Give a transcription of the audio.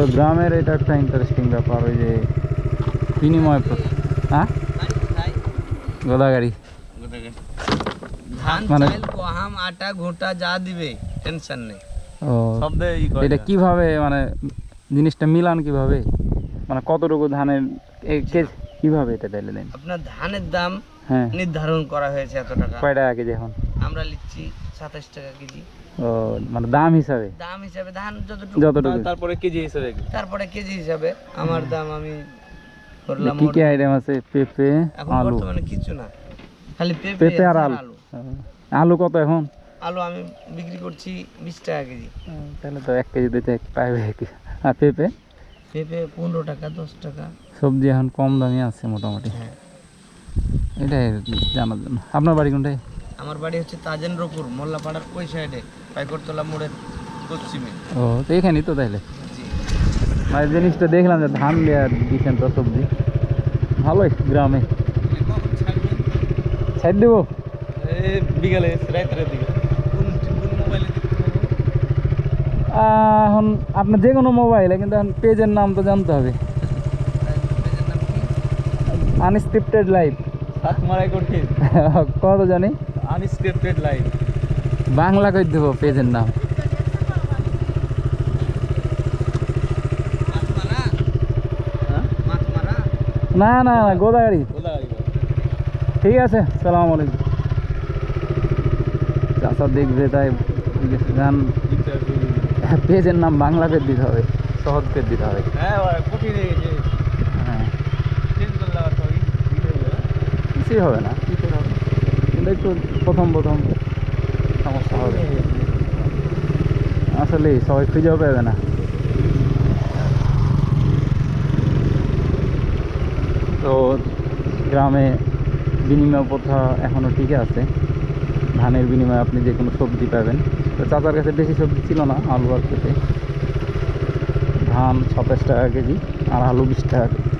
তো গ্রামের এটা একটা ইন্টারেস্টিং ব্যাপার ওই যে বিনিময় প্রথা হ্যাঁ? গোদাগাড়ি। ধান মানে- চাল কোহাম আটা ঘোটা যা দিবে টেনশন নেই। ও শব্দে ই করে এটা কীভাবে মানে জিনিসটা মিলান কীভাবে? মানে কতটুকু ধানের কীভাবে এটা দিলে দেন? আপনার ধানের দাম হ্যাঁ। নির্ধারণ করা হয়েছে এত টাকা। কয় টাকা কেজি এখন? আমরা লিখছি সাতাশ টাকা কেজি। মানে দাম হিসাবে? দাম হিসাবে ধান যতটুকু। যতটুকু। তারপরে কেজি হিসাবে? তারপরে কেজি হিসাবে আমার দাম আমি করলাম কি কি আইটেম আছে? পেঁপে এখন আলু। মানে কিছু না। খালি পেঁপে পেঁপে আর আলু। আলু। কত এখন? আলু আমি বিক্রি করছি বিশ টাকা কেজি। তাহলে তো এক কেজি দিতে পাইবে কি। আর পেঁপে? পেঁপে পনেরো টাকা দশ টাকা। সবজি এখন কম দামি আছে মোটামুটি। হ্যাঁ। এটাই জানার জন্য। আপনার বাড়ি কোনটায় আমার বাড়ি হচ্ছে তাজেন্দ্রপুর মোল্লাপাড়ার ওই সাইডে পাইকরতলা মোড়ের পশ্চিমে। ও তো এখানেই তো তাইলে? মানে জিনিসটা দেখলাম যে ধান দেওয়া দিচ্ছেন তো সবজি ভালোই গ্রামে। সাইড দেবো? বিকালে রাত্রের দিকে। এখন আপনার যে কোনো মোবাইলে কিন্তু এখন পেজের নাম তো জানতে হবে। আনস্ক্রিপ্টেড লাইফ সাত মারাই কঠিন। কত জানি? আনস্ক্রিপ্টেড লাইফ বাংলা কই দেবো পেজের নাম? না না না গোদাগাড়ি ঠিক আছে, সালাম আলাইকুম। চাষা দেখবে তাই গান পেজের নাম বাংলা পেজ দিতে হবে সহজ পেজ দিতে হবে। হ্যাঁ। কিছুই হবে না। কিন্তু একটু প্রথম প্রথম। সমস্যা হবে। আসলে সবাই খুঁজেও পাবে না। তো গ্রামে বিনিময় প্রথা এখনও ঠিক আছে। ধানের বিনিময়ে আপনি যে কোনো সবজি পাবেন। তো চাচার কাছে বেশি সবজি ছিল না, আলু আর পেঁপে ধান সাতাশ টাকা কেজি আর আলু বিশ টাকা কেজি।